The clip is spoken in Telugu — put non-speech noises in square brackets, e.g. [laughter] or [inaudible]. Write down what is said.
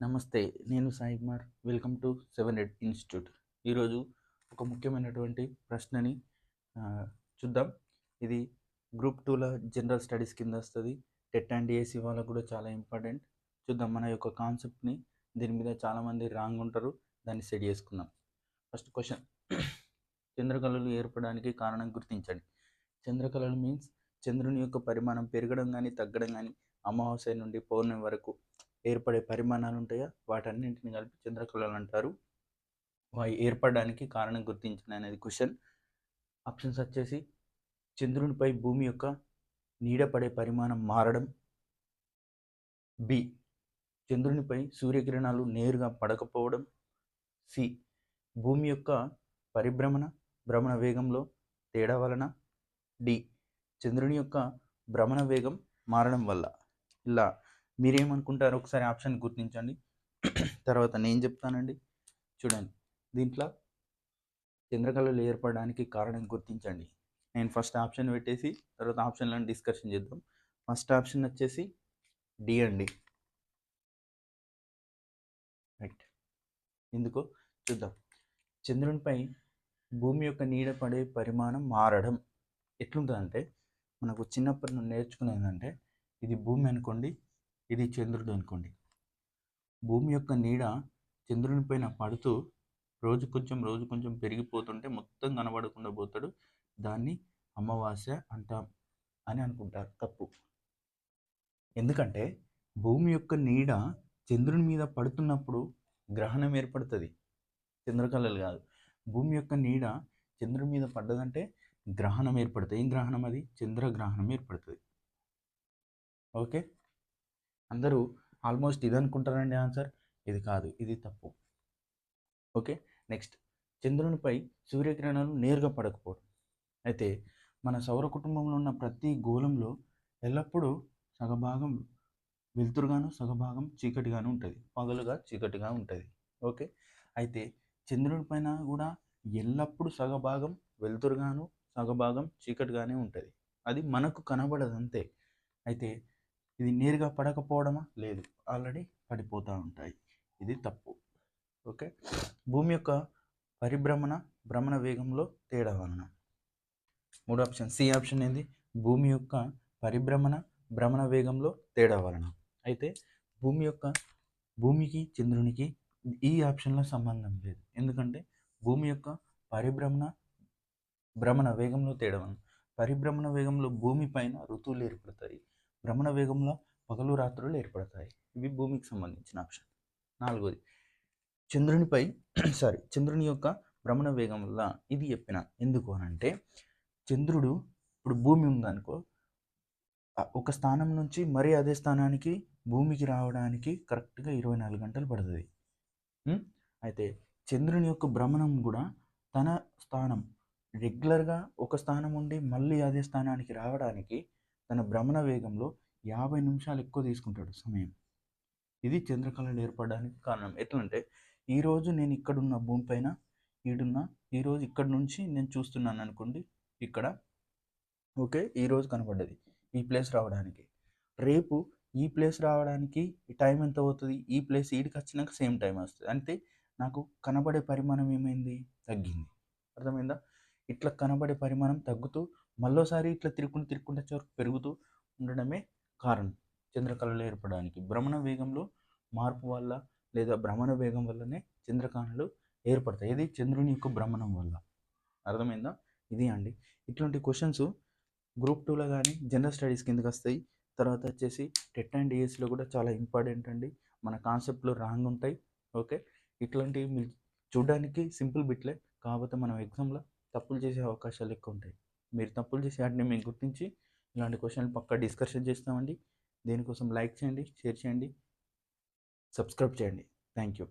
నమస్తే నేను Sai Kumar. Welcome to seven eight institute. ఈరోజు ఒక ముఖ్యమైనటువంటి ప్రశ్నని చూద్దాం. ఇది గ్రూప్ టూలో జనరల్ స్టడీస్ కింద వస్తుంది. టెట్ అండ్ ఏసీ వాళ్ళకు కూడా చాలా ఇంపార్టెంట్. చూద్దాం మన యొక్క కాన్సెప్ట్ని. దీని మీద చాలామంది రాంగ్ ఉంటారు. దాన్ని సెట్ చేసుకుందాం. First question. చంద్రకళలు ఏర్పడడానికి కారణం గుర్తించండి. చంద్రకళలు మీన్స్ చంద్రుని యొక్క పరిమాణం పెరగడం కానీ తగ్గడం కానీ అమావాస్య నుండి పౌర్ణమి వరకు ఏర్పడే పరిమాణాలు ఉంటాయా వాటన్నింటిని కలిపి చంద్రకళలు అంటారు అవి ఏర్పడడానికి కారణం గుర్తించండి అనేది క్వశ్చన్. ఆప్షన్స్ వచ్చేసి చంద్రునిపై భూమి యొక్క నీడ పడే పరిమాణం మారడం. బి చంద్రునిపై సూర్యకిరణాలు నేరుగా పడకపోవడం. సి భూమి యొక్క పరిభ్రమణ భ్రమణ వేగంలో తేడా వలన. డి చంద్రుని యొక్క భ్రమణ వేగం మారడం వల్ల. ఇలా మీరేమనుకుంటారో ఒకసారి ఆప్షన్ గుర్తించండి. తర్వాత నేను చెప్తానండి. చూడండి. దీంట్లో చంద్రకళలు ఏర్పడడానికి కారణం గుర్తించండి. నేను ఫస్ట్ ఆప్షన్ పెట్టేసి తర్వాత ఆప్షన్లను డిస్కషన్ చేద్దాం. ఫస్ట్ ఆప్షన్ వచ్చేసి డి అండి. రైట్. ఎందుకో? చూద్దాం. చంద్రునిపై భూమి యొక్క నీడ పడే పరిమాణం మారడం ఎట్లుంటుందంటే మనకు చిన్నప్పటి నుండి నేర్చుకునేదంటే ఇది భూమి అనుకోండి ఇది చంద్రుడు అనుకోండి. భూమి యొక్క నీడ చంద్రుని పైన పడుతూ రోజు కొంచెం రోజు కొంచెం పెరిగిపోతుంటే మొత్తం కనబడకుండా పోతాడు. దాన్ని అమావాస్య అంటాం అని అనుకుంటారు. తప్పు. ఎందుకంటే భూమి యొక్క నీడ చంద్రుని మీద పడుతున్నప్పుడు గ్రహణం ఏర్పడుతుంది. చంద్రకళలు కాదు. భూమి యొక్క నీడ చంద్రుని మీద పడ్డదంటే గ్రహణం ఏర్పడుతుంది. ఏం గ్రహణం అది? చంద్రగ్రహణం ఏర్పడుతుంది. ఓకే? అందరూ ఆల్మోస్ట్ ఇది అనుకుంటారండి ఆన్సర్. ఇది కాదు ఇది తప్పు. Okay next. చంద్రునిపై సూర్యకిరణాలు నేరుగా పడకపోవడం. అయితే మన సౌర కుటుంబంలో ఉన్న ప్రతి గోళంలో ఎల్లప్పుడూ సగభాగం వెలుతురుగాను సగభాగం చీకటిగాను ఉంటుంది. పగలుగా చీకటిగా ఉంటుంది. ఓకే అయితే చంద్రుని పైన కూడా ఎల్లప్పుడూ సగభాగం వెలుతురుగాను సగభాగం చీకటిగానే ఉంటుంది. అది మనకు కనబడదు అంతే అయితే ఇది నేరుగా పడకపోవడమా? లేదు. ఆల్రెడీ పడిపోతూ ఉంటాయి. ఇది తప్పు. ఓకే? భూమి యొక్క పరిభ్రమణ భ్రమణ వేగంలో తేడా వలన. మూడు ఆప్షన్. సి ఆప్షన్ ఏంది? భూమి యొక్క పరిభ్రమణ భ్రమణ వేగంలో తేడా వలన. అయితే భూమి యొక్క భూమికి చంద్రునికి ఈ ఆప్షన్లో సంబంధం లేదు. ఎందుకంటే భూమి యొక్క పరిభ్రమణ భ్రమణ వేగంలో తేడా వలన. పరిభ్రమణ వేగంలో భూమి పైన ఋతువులు ఏర్పడతాయి. భ్రమణ వేగంలో పగలు రాత్రులు ఏర్పడతాయి. ఇవి భూమికి సంబంధించిన ఆప్షన్ నాలుగోది చంద్రునిపై [clears throat] సారీ చంద్రుని యొక్క భ్రమణ వేగం వల్ల ఇది చెప్పిన ఎందుకు అని అంటే చంద్రుడు ఇప్పుడు భూమి ఉందనుకో ఒక స్థానం నుంచి మరి అదే స్థానానికి భూమికి రావడానికి కరెక్ట్గా ఇరవై నాలుగు గంటలు పడుతుంది. అయితే చంద్రుని యొక్క భ్రమణం కూడా తన స్థానం రెగ్యులర్గా ఒక స్థానం ఉండి మళ్ళీ అదే స్థానానికి రావడానికి తన భ్రమణ వేగంలో యాభై నిమిషాలు ఎక్కువ తీసుకుంటాడు సమయం. ఇది చంద్రకళలు ఏర్పడడానికి కారణం. ఎట్లంటే ఈరోజు నేను ఇక్కడున్న భూమిపైన ఈడున్న ఈరోజు ఇక్కడ నుంచి నేను చూస్తున్నాను అనుకోండి ఇక్కడ ఓకే ఈరోజు కనపడ్డది ఈ ప్లేస్ రావడానికి. రేపు ఈ ప్లేస్ రావడానికి టైం ఎంత అవుతుంది? ఈ ప్లేస్ ఈడికి వచ్చినాక సేమ్ టైం వస్తుంది. అంటే నాకు కనబడే పరిమాణం ఏమైంది? తగ్గింది. అర్థమైందా? ఇట్లా కనబడే పరిమాణం తగ్గుతూ మళ్ళోసారి ఇట్లా తిరుక్కుంటూ తిరుక్కుంటూ చివరకు పెరుగుతూ ఉండడమే కారణం. చంద్రకళలు ఏర్పడడానికి. భ్రమణ వేగంలో మార్పు వల్ల లేదా భ్రమణ వేగం వల్లనే చంద్రకాణలు ఏర్పడతాయి. ఇది చంద్రుని యొక్క భ్రమణం వల్ల. అర్థమైందా? ఇది అండి. ఇట్లాంటి క్వశ్చన్స్ గ్రూప్ టూలో కానీ జనరల్ స్టడీస్ కిందకి వస్తాయి. తర్వాత వచ్చేసి టెట్ అండ్ డిఎస్లో కూడా చాలా ఇంపార్టెంట్ అండి. మన కాన్సెప్ట్లు రాంగ్ ఉంటాయి. ఓకే? ఇట్లాంటివి మీరు చూడడానికి సింపుల్ బిట్లే. కాకపోతే మనం ఎగ్జామ్లో తప్పులు చేసే అవకాశాలు ఎక్కువ ఉంటాయి మీరు తప్పులు చేసే వాటిని మేము గుర్తించి ఇలాంటి క్వశ్చన్లు పక్కా డిస్కషన్ చేస్తామండి. దీనికోసం లైక్ చేయండి షేర్ చేయండి సబ్స్క్రైబ్ చేయండి. Thank you